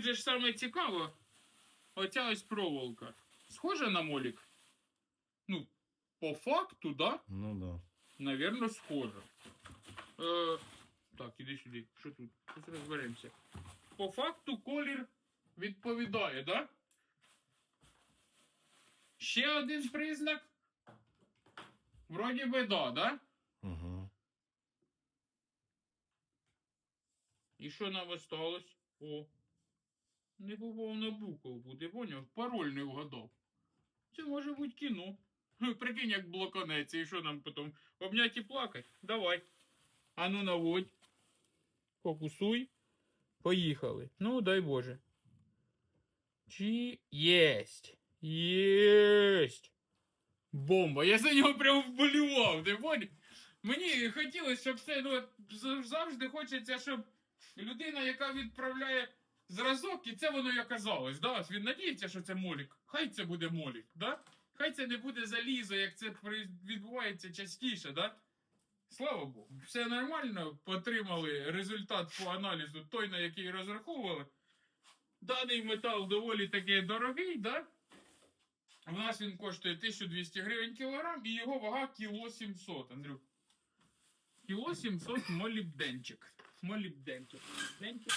тут же ж саме цікаво, оця ось проволока. Схожа на молік? Ну, по факту, да? Ну да. Навірно, схожа. Е, так, іди сюди. Що тут? Щось розберемося. По факту колір відповідає, да? Ще один признак. Вроді би, да, да? Угу. І що нам осталось? О. Не попав на букву буде, поняв? Пароль не вгадав. Це може бути кіно. Прикинь, як блоконеться, і що нам потім обнять і плакать? Давай. Ану наводь. Фокусуй. Поїхали. Ну, дай Боже. Чи єсть. Єсть. Бомба. Я за нього прям вболівав, ти поняв? Мені хотілося, щоб все, ну, завжди хочеться, щоб людина, яка відправляє зразок, і це воно і оказалось. Да? Він надіється, що це молік. Хай це буде молік, да? Хай це не буде залізо, як це відбувається частіше, да? Слава Богу, все нормально, отримали результат по аналізу, той, на який розраховували. Даний метал доволі таки дорогий, да? У нас він коштує 1200 гривень кілограм і його вага кіло 700, Андрюк. Кіло 700 молібденчик. Молібденчик. Молібденчик.